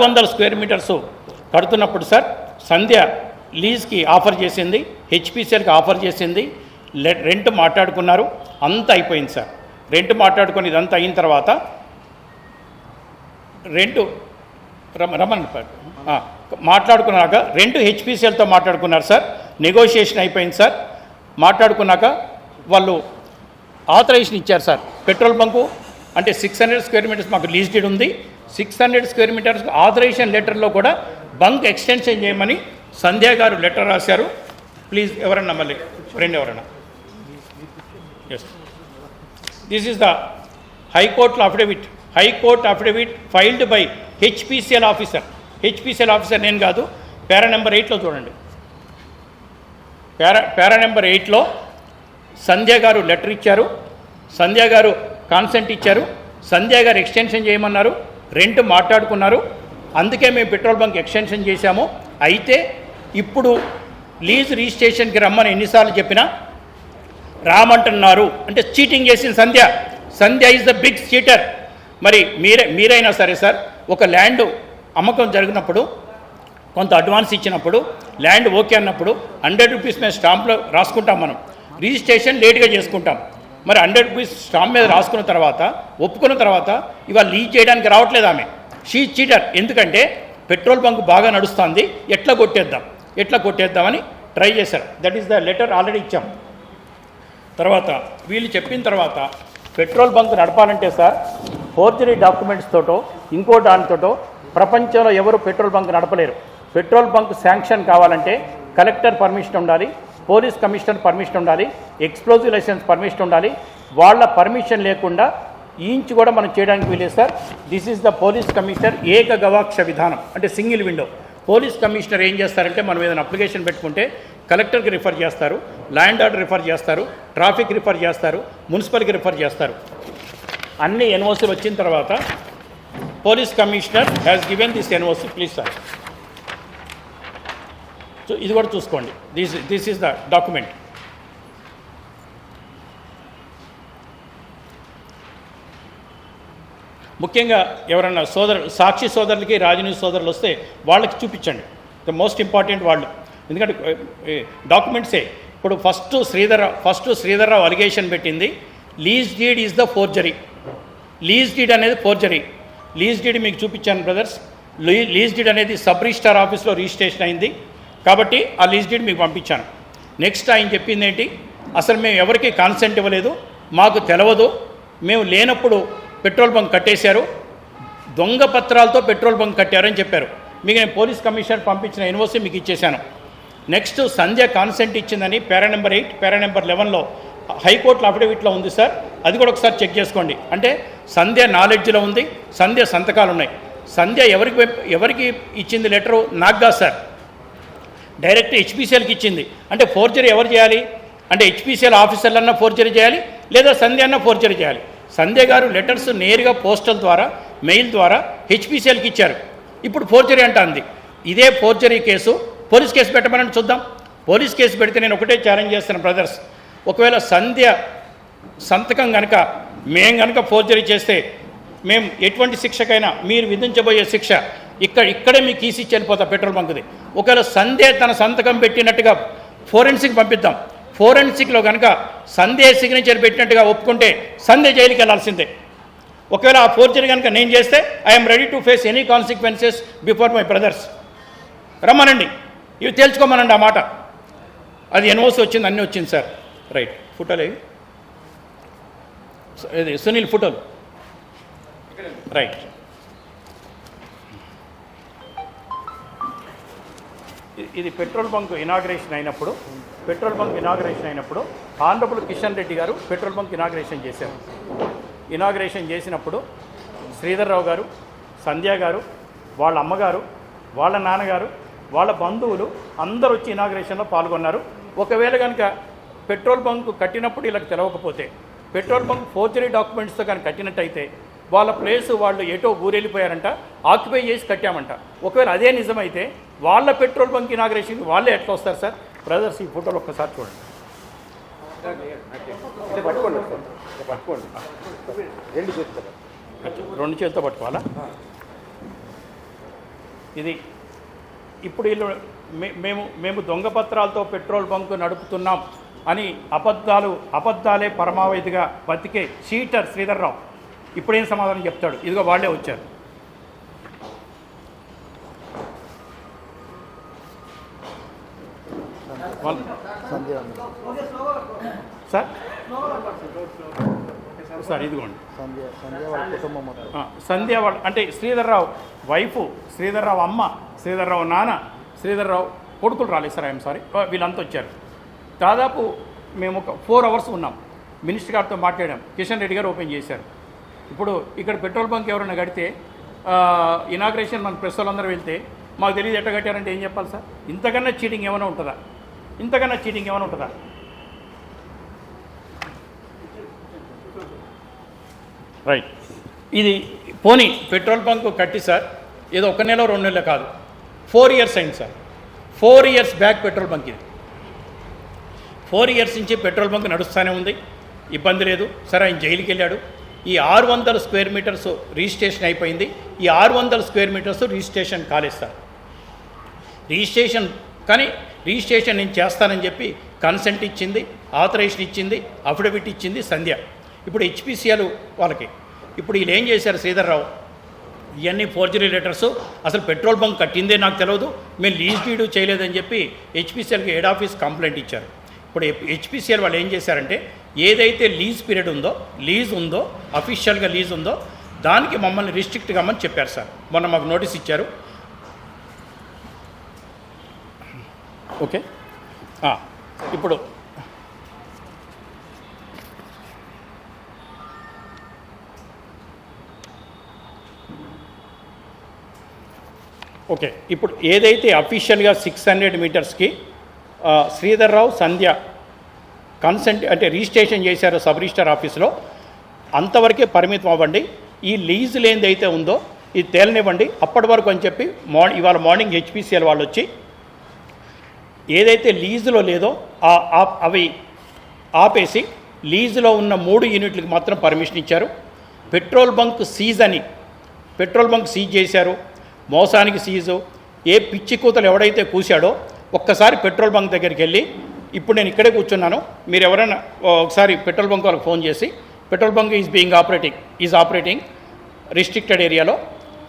ఆరు వందల square metres కడుతున్నప్పుడు సార్ సంధ్య లీజ్కి ఆఫర్ చేసింది హెచ్పిసిఎల్కి ఆఫర్ చేసింది రెంట్ మాట్లాడుకున్నారు అంతా అయిపోయింది సార్. రెంట్ మాట్లాడుకొని ఇదంతా అయిన తర్వాత రెంటు రమ రమణ మాట్లాడుకున్నాక రెండు హెచ్పిసిఎల్తో మాట్లాడుకున్నారు సార్ నెగోషియేషన్ అయిపోయింది సార్. మాట్లాడుకున్నాక వాళ్ళు ఆథరైజేషన్ ఇచ్చారు సార్. పెట్రోల్ బంకు అంటే సిక్స్ హండ్రెడ్ స్క్వేర్ మీటర్స్ మాకు లీజ్ డీడ్ ఉంది six hundred square metres authorisation లెటర్లో కూడా బంక్ ఎక్స్టెన్షన్ చేయమని సంధ్యా గారు లెటర్ రాశారు. ప్లీజ్ ఎవరన్నా మళ్ళీ ఫ్రెండ్ ఎవరన్నా yes this is the high court affidavit high court affidavit filed by HPCL officer HPCL officer నేను కాదు. పేరా నెంబర్ ఎయిట్లో చూడండి. పేరా పేరా నెంబర్ ఎయిట్లో సంధ్య గారు లెటర్ ఇచ్చారు. సంధ్య గారు కాన్సెంట్ ఇచ్చారు. సంధ్య గారు ఎక్స్టెన్షన్ చేయమన్నారు. రెంట్ మాట్లాడుకున్నారు. అందుకే మేము పెట్రోల్ బంక్ ఎక్స్టెన్షన్ చేశాము. అయితే ఇప్పుడు లీజ్ రిజిస్ట్రేషన్కి రమ్మని ఎన్నిసార్లు చెప్పినా రామంటున్నారు. అంటే చీటింగ్ చేసిన Sandhya. Sandhya is the big cheater మరి మీరే మీరైనా సరే సార్ ఒక ల్యాండ్ అమ్మకం జరిగినప్పుడు కొంత అడ్వాన్స్ ఇచ్చినప్పుడు ల్యాండ్ ఓకే అన్నప్పుడు హండ్రెడ్ రూపీస్ మేము స్టాంప్లో రాసుకుంటాం మనం. రిజిస్ట్రేషన్ లేట్గా చేసుకుంటాం. మరి హండ్రెడ్ రూపీస్ స్టాంప్ మీద రాసుకున్న తర్వాత ఒప్పుకున్న తర్వాత ఇవాళ లీజ్ చేయడానికి రావట్లేదు ఆమె. షీ చీటర్ ఎందుకంటే పెట్రోల్ బంక్ బాగా నడుస్తుంది. ఎట్లా కొట్టేద్దాం? ఎట్లా కొట్టేద్దామని ట్రై చేశారు. That is the letter already ఇచ్చాం. తర్వాత వీళ్ళు చెప్పిన తర్వాత పెట్రోల్ బంక్ నడపాలంటే సార్ ఫోర్జరీ డాక్యుమెంట్స్ తోటో ఇంకో దానితోటో ప్రపంచంలో ఎవరు పెట్రోల్ బంక్ నడపలేరు. పెట్రోల్ బంక్ శాంక్షన్ కావాలంటే కలెక్టర్ పర్మిషన్ ఉండాలి. పోలీస్ కమిషనర్ పర్మిషన్ ఉండాలి ఎక్స్ప్లోజివ్ లైసెన్స్ పర్మిషన్ ఉండాలి వాళ్ళ పర్మిషన్ లేకుండా ఈంచ్ కూడా మనం చేయడానికి వీలేదు sir. This is the police commissioner ఏక గవాక్ష విధానం అంటే సింగిల్ విండో. పోలీస్ కమిషనర్ ఏం చేస్తారంటే మనం ఏదైనా అప్లికేషన్ పెట్టుకుంటే కలెక్టర్కి రిఫర్ చేస్తారు ల్యాండ్ ఆర్డర్ రిఫర్ చేస్తారు ట్రాఫిక్ రిఫర్ చేస్తారు మున్సిపల్కి రిఫర్ చేస్తారు. అన్ని ఎన్ఓసీలు వచ్చిన తర్వాత police commissioner has given this NOC please sir ఇది కూడా చూసుకోండి. This this is the document ముఖ్యంగా ఎవరన్నా సోదరు సాక్షి సోదరులకి రాజనీతి సోదరులు వస్తే వాళ్ళకి చూపించండి. ద మోస్ట్ ఇంపార్టెంట్ వాళ్ళు. ఎందుకంటే డాక్యుమెంట్సే ఇప్పుడు first Sridhara first Sridharrao allegation పెట్టింది. Lease deed is the forgery lease deed అనేది ఫోర్జరీ లీజ్ డీడ్ మీకు చూపించాను బ్రదర్స్ లీజ్ డీడ్ అనేది సబ్ రిజిస్టార్ ఆఫీస్లో రిజిస్ట్రేషన్ అయింది. కాబట్టి ఆ లీజ్ డీడ్ మీకు పంపించాను. నెక్స్ట్ ఆయన చెప్పింది ఏంటి అసలు మేము ఎవరికి కాన్సెంట్ ఇవ్వలేదు మాకు తెలవదు మేము లేనప్పుడు పెట్రోల్ బంక్ కట్టేశారు దొంగ పత్రాలతో పెట్రోల్ బంక్ కట్టారని చెప్పారు. మీకు నేను పోలీస్ కమిషనర్ పంపించిన ఎన్ఓసీ మీకు ఇచ్చేశాను. నెక్స్ట్ సంధ్య కాన్సెంట్ ఇచ్చిందని para number eight para number లెవెన్లో హైకోర్టులో అఫిడవిట్లో ఉంది సార్. అది కూడా ఒకసారి చెక్ చేసుకోండి. అంటే సంధ్య నాలెడ్జ్లో ఉంది సంధ్య సంతకాలు ఉన్నాయి సంధ్య ఎవరికి ఎవరికి ఇచ్చింది లెటరు? నాకు కాదు సార్. డైరెక్ట్ హెచ్పిసిఎల్కి ఇచ్చింది. అంటే ఫోర్జరీ ఎవరు చేయాలి? అంటే హెచ్పిసిఎల్ ఆఫీసర్లన్నా ఫోర్జరీ చేయాలి లేదా సంధ్య అన్న ఫోర్జరీ చేయాలి? సంధ్య గారు లెటర్స్ నేరుగా పోస్టల్ ద్వారా మెయిల్ ద్వారా హెచ్పిసిఎల్కి ఇచ్చారు. ఇప్పుడు ఫోర్జరీ అంటుంది ఇదే ఫోర్జరీ కేసు పోలీస్ కేసు పెట్టమని చూద్దాం. పోలీస్ కేసు పెడితే నేను ఒకటే ఛాలెంజ్ చేస్తాను బ్రదర్స్ ఒకవేళ సంధ్య సంతకం కనుక మేము కనుక ఫోర్జరీ చేస్తే మేము ఎటువంటి శిక్షకైనా మీరు విధించబోయే శిక్ష ఇక్కడ ఇక్కడే మీకు ఈసీ చనిపోతా పెట్రోల్ బంక్ది. ఒకవేళ సందే తన సంతకం పెట్టినట్టుగా ఫోరెన్సిక్ పంపిద్దాం. ఫోరెన్సిక్లో కనుక సందే సిగ్నేచర్ పెట్టినట్టుగా ఒప్పుకుంటే సందే జైలుకి వెళ్ళాల్సిందే. ఒకవేళ ఆ ఫోర్జరీ కనుక నేను చేస్తే I'm ready to face any consequences before my brothers రమ్మనండి. ఇవి తేల్చుకోమనండి ఆ మాట. అది ఎన్ఓసి వచ్చింది అన్నీ వచ్చింది సార్. రైట్. ఫోటోలు ఏవి? ఇది సునీల్ ఫోటోలు. రైట్. ఇది పెట్రోల్ బంక్ ఇనాగ్రేషన్ అయినప్పుడు పెట్రోల్ బంక్ ఇనాగ్రేషన్ అయినప్పుడు ఆనరబుల్ కిషన్ రెడ్డి గారు పెట్రోల్ బంక్ ఇనాగ్రేషన్ చేశారు. ఇనాగ్రేషన్ చేసినప్పుడు శ్రీధర్రావు గారు సంధ్య గారు వాళ్ళ అమ్మగారు వాళ్ళ నాన్నగారు వాళ్ళ బంధువులు అందరూ వచ్చి ఇనాగ్రేషన్లో పాల్గొన్నారు. ఒకవేళ కనుక పెట్రోల్ బంక్ కట్టినప్పుడు వీళ్ళకి తెలవకపోతే పెట్రోల్ బంక్ ఫోర్జరీ డాక్యుమెంట్స్తో కానీ కట్టినట్టయితే వాళ్ళ ప్లేస్ వాళ్ళు ఎటో ఊరెళ్ళిపోయారంట ఆక్యుపై చేసి కట్టామంట. ఒకవేళ అదే నిజమైతే వాళ్ళ పెట్రోల్ బంక్ ఇనాగ్రేషన్కి వాళ్ళే ఎట్లా వస్తారు సార్? బ్రదర్స్ ఈ ఫోటోలు ఒక్కసారి చూడండి. రెండు రెండు చేతితో పట్టుకోవాలా? ఇది ఇప్పుడు వీళ్ళు మేము మేము దొంగ పత్రాలతో పెట్రోల్ బంకు నడుపుతున్నాం అని అబద్ధాలు అబద్ధాలే పరమావధిగా బతికే చీటర్ శ్రీధర్రావు. ఇప్పుడేం సమాధానం చెప్తాడు? ఇదిగో వాళ్ళే వచ్చారు వాళ్ళు- సంధ్య సార్? సార్ ఇదిగోండి. సంధ్య వాళ్ళ అంటే శ్రీధర్రావు వైఫ్ శ్రీధర్రావు అమ్మ శ్రీధర్రావు నాన్న శ్రీధర్రావు కొడుకులు రాలేదు సార్ ఐఎమ్ సారీ. వీళ్ళంతా వచ్చారు. దాదాపు మేము ఒక ఫోర్ అవర్స్ ఉన్నాం. మినిస్టర్ గారితో మాట్లాడాం. కిషన్ రెడ్డి గారు ఓపెన్ చేశారు. ఇప్పుడు ఇక్కడ పెట్రోల్ బంక్ ఎవరైనా కడితే ఇనాగ్రేషన్ మన ప్రెస్ వాళ్ళందరూ వెళ్తే మాకు తెలియదు ఎట్ట కట్టారంటే ఏం చెప్పాలి సార్? ఇంతకన్నా చీటింగ్ ఏమైనా ఉంటుందా? ఇంతకన్నా చీటింగ్ ఏమైనా ఉంటుందా? రైట్ ఇది పోనీ పెట్రోల్ బంక్ కట్టి సార్ ఏదో ఒక నెల రెండు నెలలు కాదు. ఫోర్ ఇయర్స్ అయింది sir. Four years back petrol bunk ఇది. ఫోర్ ఇయర్స్ నుంచి పెట్రోల్ బంక్ నడుస్తూనే ఉంది. ఇబ్బంది లేదు. సరే ఆయన జైలుకి వెళ్ళాడు. ఈ ఆరు వందల స్క్వేర్ మీటర్స్ రిజిస్ట్రేషన్ అయిపోయింది. ఈ ఆరు వందల స్క్వేర్ మీటర్స్ రిజిస్ట్రేషన్ కాలేదు సార్. రిజిస్ట్రేషన్ కానీ రిజిస్ట్రేషన్ నేను చేస్తానని చెప్పి కన్సెంట్ ఇచ్చింది ఆథరైజేషన్ ఇచ్చింది అఫిడవిట్ ఇచ్చింది సంధ్య. ఇప్పుడు హెచ్పిసిఎల్ వాళ్ళకి. ఇప్పుడు వీళ్ళు ఏం చేశారు శ్రీధర్రావు? ఇవన్నీ ఫోర్జరీ లెటర్స్. అసలు పెట్రోల్ బంక్ కట్టిందే నాకు తెలియదు మేము లీజ్ డీడు చేయలేదని చెప్పి హెచ్పిసిఎల్కి హెడ్ ఆఫీస్ కంప్లైంట్ ఇచ్చారు. ఇప్పుడు హెచ్పిసిఎల్ వాళ్ళు ఏం చేశారంటే ఏదైతే లీజ్ పీరియడ్ ఉందో లీజ్ ఉందో అఫీషియల్గా లీజ్ ఉందో దానికి మమ్మల్ని రిస్ట్రిక్ట్ కమ్మని చెప్పారు సార్. మొన్న మాకు నోటీస్ ఇచ్చారు. ఓకే. ఇప్పుడు. ఓకే ఇప్పుడు ఏదైతే అఫీషియల్గా సిక్స్ హండ్రెడ్ మీటర్స్కి ఆ, శ్రీధర్రావు సంధ్య కన్సెంట్ అంటే రిజిస్ట్రేషన్ చేశారో సబ్ రిజిస్టర్ ఆఫీస్లో అంతవరకే పరిమితం అవ్వండి. ఈ లీజ్ లేనిది ఉందో ఇది తేలనివ్వండి. అప్పటి వరకు అని చెప్పి మార్నింగ్ ఇవాళ మార్నింగ్ హెచ్పిసిఎల్ వాళ్ళు వచ్చి ఏదైతే లీజులో లేదో ఆ- అవి ఆపేసి లీజులో ఉన్న మూడు యూనిట్లకు మాత్రం పర్మిషన్ ఇచ్చారు. పెట్రోల్ బంక్ సీజ్ అని పెట్రోల్ బంక్ సీజ్ చేశారు. మోసానికి సీజు. ఏ పిచ్చి కూతలు ఎవడైతే కూశాడో ఒక్కసారి పెట్రోల్ బంక్ దగ్గరికి వెళ్ళి ఇప్పుడు నేను ఇక్కడే కూర్చున్నాను మీరు ఎవరైనా ఒకసారి పెట్రోల్ బంక్ వాళ్ళకి ఫోన్ చేసి petrol bunk is being operating is operating restricted ఏరియాలో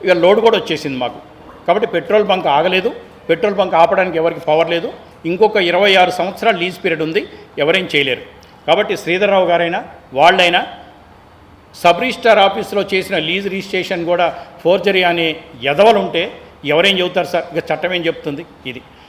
ఇక లోడ్ కూడా వచ్చేసింది మాకు. కాబట్టి పెట్రోల్ బంక్ ఆగలేదు. పెట్రోల్ బంక్ ఆపడానికి ఎవరికి పవర్ లేదు. ఇంకొక ఇరవై ఆరు సంవత్సరాలు లీజ్ పీరియడ్ ఉంది ఎవరేం చేయలేరు. కాబట్టి శ్రీధర్రావు గారైనా వాళ్ళైనా సబ్ రిజిస్టార్ ఆఫీస్లో చేసిన లీజ్ రిజిస్ట్రేషన్ కూడా ఫోర్జరీ అనే ఎదవలు ఉంటే ఎవరేం చెబుతారు సార్? ఇక చట్టం ఏం చెప్తుంది? ఇది.